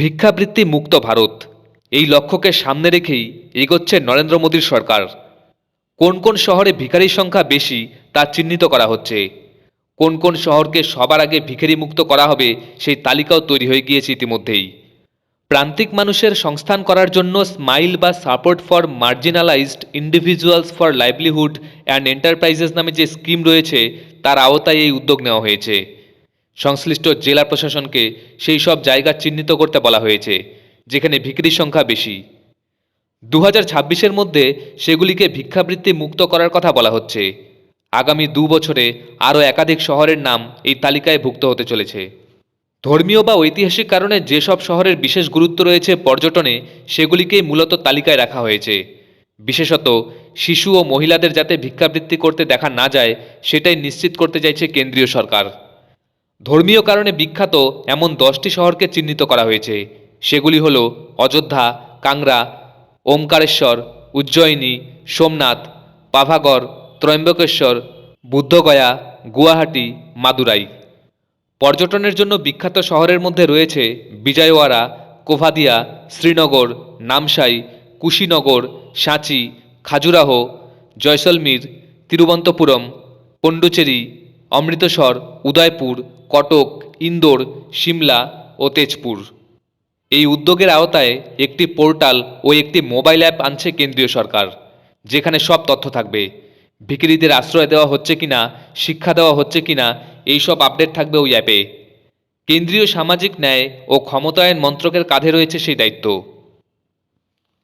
ভিক্ষাবৃত্তি মুক্ত ভারত। এই লক্ষ্যকে সামনে রেখেই এগোচ্ছে নরেন্দ্র মোদীর সরকার। কোন কোন শহরে ভিখারির সংখ্যা বেশি তা চিহ্নিত করা হচ্ছে। কোন কোন শহরকে সবার আগে ভিখারি মুক্ত করা হবে সেই তালিকাও তৈরি হয়ে গিয়েছে ইতিমধ্যেই। প্রান্তিক মানুষের সংস্থান করার জন্য স্মাইল বা support for marginalised individuals for livelihood and enterprises নামে যে স্কিম রয়েছে, তার আওতায় এই উদ্যোগ নেওয়া হয়েছে। সংশ্লিষ্ট জেলা প্রশাসনকে সেই সব জায়গা চিহ্নিত করতে বলা হয়েছে, যেখানে ভিখিরির সংখ্যা বেশি। দু হাজার মধ্যে সেগুলিকে ভিক্ষাবৃত্তি মুক্ত করার কথা বলা হচ্ছে। আগামী দু বছরে আরও একাধিক শহরের নাম এই তালিকায় ভুক্ত হতে চলেছে। ধর্মীয় বা ঐতিহাসিক কারণে যেসব শহরের বিশেষ গুরুত্ব রয়েছে পর্যটনে, সেগুলিকেই মূলত তালিকায় রাখা হয়েছে। বিশেষত শিশু ও মহিলাদের যাতে ভিক্ষাবৃত্তি করতে দেখা না যায়, সেটাই নিশ্চিত করতে চাইছে কেন্দ্রীয় সরকার। ধর্মীয় কারণে বিখ্যাত এমন দশটি শহরকে চিহ্নিত করা হয়েছে। সেগুলি হল অযোধ্যা কাংড়া ওমকারেশ্বর, উজ্জয়িনী, সোমনাথ, পাভাগড়, ত্রয়ম্বকেশ্বর, বুদ্ধগয়া, গুয়াহাটি, মাদুরাই। পর্যটনের জন্য বিখ্যাত শহরের মধ্যে রয়েছে বিজয়ওয়াড়া, কোভাদিয়া, শ্রীনগর, নামসাই, কুশিনগর, সাঁচি, খাজুরাহো, জয়সলমীর তিরুবন্তপুরম পণ্ডুচেরি অমৃতসর, উদয়পুর কটক, ইন্দোর, সিমলা ও তেজপুর। এই উদ্যোগের আওতায় একটি পোর্টাল ও একটি মোবাইল অ্যাপ আনছে কেন্দ্রীয় সরকার, যেখানে সব তথ্য থাকবে। ভিকিরিদের আশ্রয় দেওয়া হচ্ছে কিনা, শিক্ষা দেওয়া হচ্ছে কিনা এই সব আপডেট থাকবে ওই অ্যাপে। কেন্দ্রীয় সামাজিক ন্যায় ও ক্ষমতায়ন মন্ত্রকের কাঁধে রয়েছে সেই দায়িত্ব।